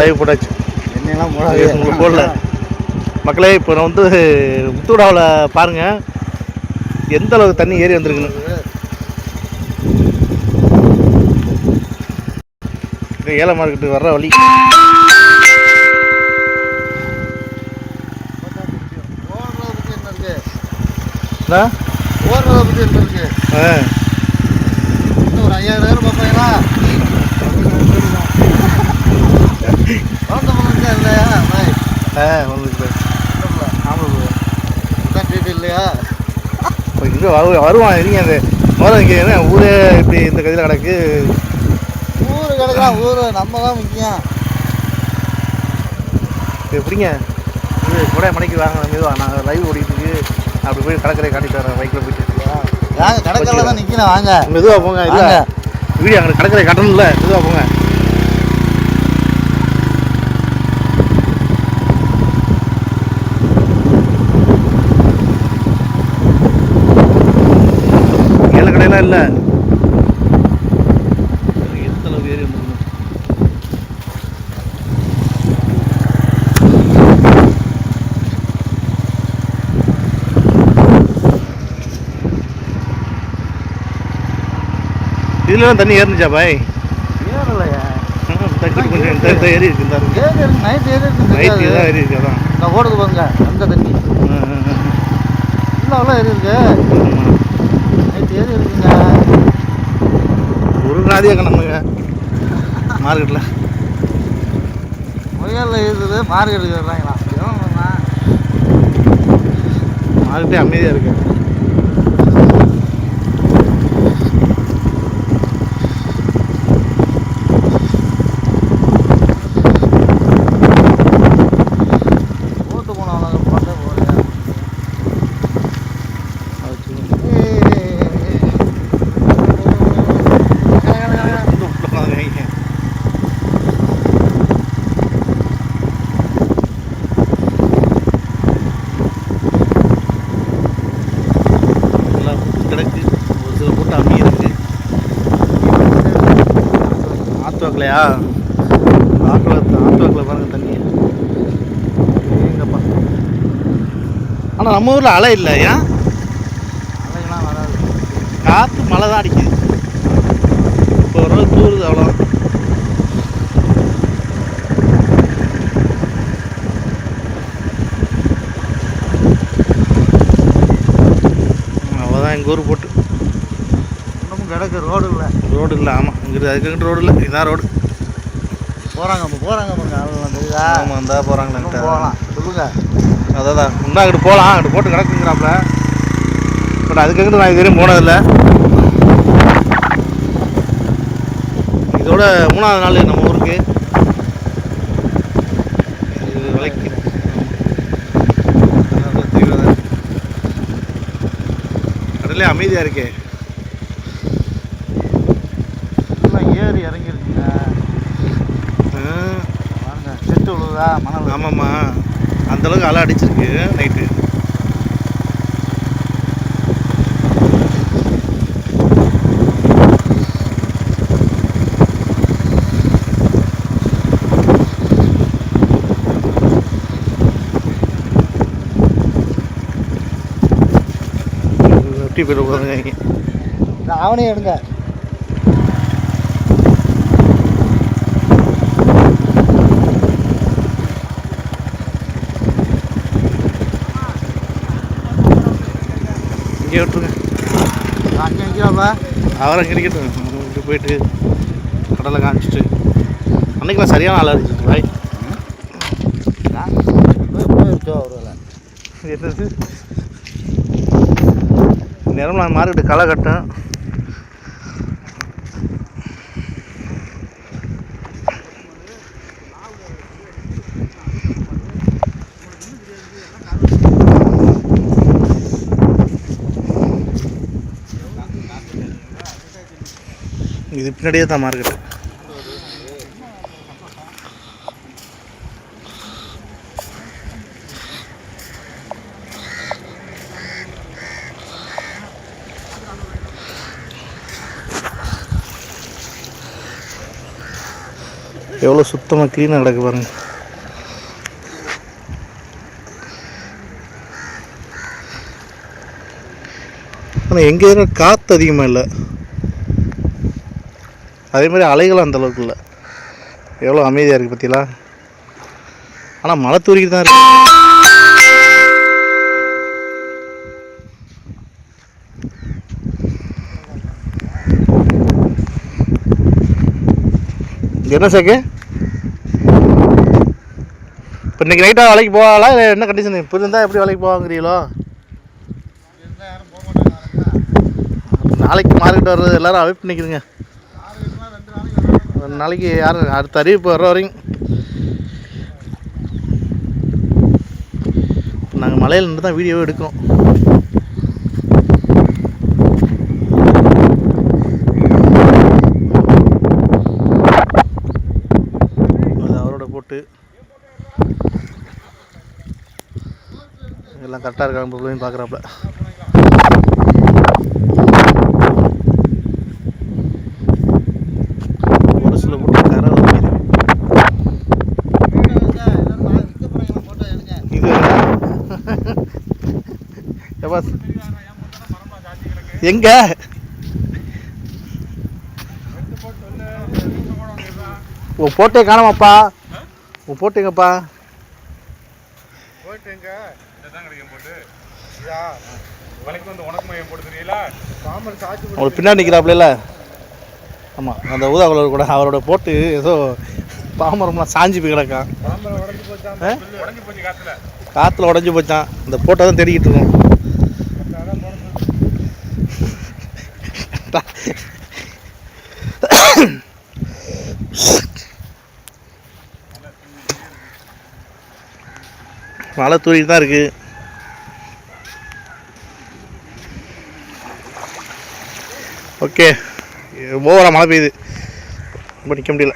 Live போட்டாச்சு. என்னெல்லாம் போடல. மக்களே இப்போ நான் வந்து முத்துடாவில் பாருங்க. எந்த அளவுக்கு தண்ணி ஏறி வந்திருக்குன்னு. ஏல மார்க்கெட்டு வர்ற வழி. ஓடுறதுக்கு என்ன இருக்கு? ஒரு ஐயாயிரம் பார்ப்பீங்களா? குழந்தை பிள்ளைங்க இல்லையா பாய் ஆ வந்துருக்கு ஆமாம் இதான் டீட்டெயில் இல்லையா இப்போ இங்கே வரு வருவான் இருங்க அந்த முதல்ல இங்கே என்ன ஊரே இப்படி இந்த கதையில் கிடக்கு ஊர் கிடக்கலாம் ஊர் நம்ம தான் முக்கியம் எப்படிங்க இது கூட மணிக்கு வாங்க. மெதுவா நான் லைவ் ஓடிட்டு அப்படி போய் கடற்கரை காட்டிட்டு வரேன் பைக்கில் போயிட்டு வாங்க. கடைக்கல்ல தான் நிற்கணும் வாங்க மெதுவாக போங்க இல்லை. வீடியோ அங்கே கடற்கரை கட்டணும்ல மெதுவாக போங்க. இல்லை. எத்தனை பேர் இதுலலாம் தண்ணி ஏறிச்சா பாய்? ஏறலையா. தண்ணி கொஞ்சம் ஏறி இருக்கு. ஏறி இருக்கு நைட் ஏறி இருக்கு தான் ஏறி இருக்கு அதான். நான் ஓடுது பாருங்க அந்த தண்ணி. ம், ம், ம். இல்லை அவ்வளோ ஏறி இருக்கு. ஏறி இருக்குங்க ஒரு நாதியாக கணக்குங்க மார்க்கெட்டில் முயலில் இருக்குது மார்க்கெட்டுக்கு வர்றாங்களா? மார்க்கெட்டே அமைதியாக இருக்கு ஓட்டு போனவங்க போட்டே போகலையா வந்து உள்ள உட்காந்துருக்காங்க. எல்லாம் கிடக்கு ஒரு சில போட்டு அம்மி இருக்கு ஆத்து ஆட்டோவில் ஆட்டோக்கில் வாக்கு பாருங்க தண்ணி. எங்கப்பா ஆனால் நம்ம ஊரில் அலை இல்லை ஏன் அலைகளாம் வராது. காற்று மழை தான் அடிக்குது. இப்போ ஒரு தூருது அவ்வளோ அவ்வளோதான் எங்கள் ஊர் போட்டு. கிடக்கு ரோடு இல்லை ரோடு இல்லை ஆமாம் இங்கிட்டு அதுக்கு ரோடு இல்லை. இதுதான் ரோடு. போகிறாங்க இப்போ போகிறாங்க பாருங்க அவங்க வந்துதா ஆமாம் இந்தா போகிறாங்களே போகலாம். சொல்லுங்க. அதான் இன்னும் அங்கிட்டு போகலாம் அங்கிட்டு போட்டு கிடக்குங்கிறாப்புல பட் அதுக்கு நான் இதுவரையும் போனதில்லை. இதோட மூணாவது நாள் நம்ம ஊருக்கு. கடலே அமைதியாக இருக்கே எல்லாம் ஏறி இறங்கிருக்குங்க ஆ, பாருங்க செட்டு விழுதா மணல் ஆமாம்மா. அந்தளவுக்கு அலை அடிச்சிருக்கு நைட்டு. போயிட்டு உட்காந்துங்க இந்த ஆவணையை எடுங்க. இங்கே விட்டுருங்க. அங்கே நிற்கிறாப்பா அவரை கிடைக்கட்டும் இங்கே போயிட்டு கடலை காமிச்சிட்டு. அன்னைக்கு நான் சரியான ஆள் அடிச்சிட்டு பாய். என்னது? நான் மார்க்கெட்டு களை கட்டேன். இது பின்னாடியே தான் மார்க்கெட்டு எவ்வளோ சுத்தமாக க்ளீனாக கிடக்கு பாருங்க. ஆனால் எங்கே இருக்கிற காற்று அதிகமாக இல்லை. அதே மாதிரி அலைகளும் அந்தளவுக்கு இல்லை. எவ்வளோ அமைதியாக இருக்குது பார்த்தீங்களா ஆனால் மழை தூரிக்கிட்டு தான் இருக்கு. என்ன சேக்கு இப்போ இன்றைக்கி நைட்டாக வேலைக்கு போகலாம் இல்லை என்ன கண்டிஷன் இப்போ இருந்தால் எப்படி வேலைக்கு போவாங்கிறீங்களோ? நாளைக்கு மார்க்கெட் வர்றது எல்லாரும் அவைப் பண்ணிக்கிறீங்க ஒரு நாளைக்கு யாரும் அடுத்த அறிவிப்பு வர்ற வரைக்கும் நாங்கள் மலையில் நின்று தான் வீடியோ எடுக்கிறோம். அது அவரோட போட்டு. எல்லாம் கரெக்டாக இருக்காங்க பிள்ளைங்க பார்க்குறாப்புல ஒரு சில போட்டு கரை வந்து இது எப்பா எங்க? உன் போட்டே காணாமாப்பா? உன் போட்டேங்கப்பா அவர் பின்னாடி நிற்கிறாப்புல ஆமாம் அந்த ஊதா கலர் கூட அவரோட போட்டு ஏதோ பாமரம்லாம் சாஞ்சி போய் கிடக்கான்? காத்துல. உடஞ்சி போச்சான். இந்த போட்டோ தான் தேடிக்கிட்டு இருக்கோம். மழை தூரிட்டு தான் இருக்குது ஓகே ஓவராக மழை பெய்யுது. ரொம்ப நிற்க முடியல.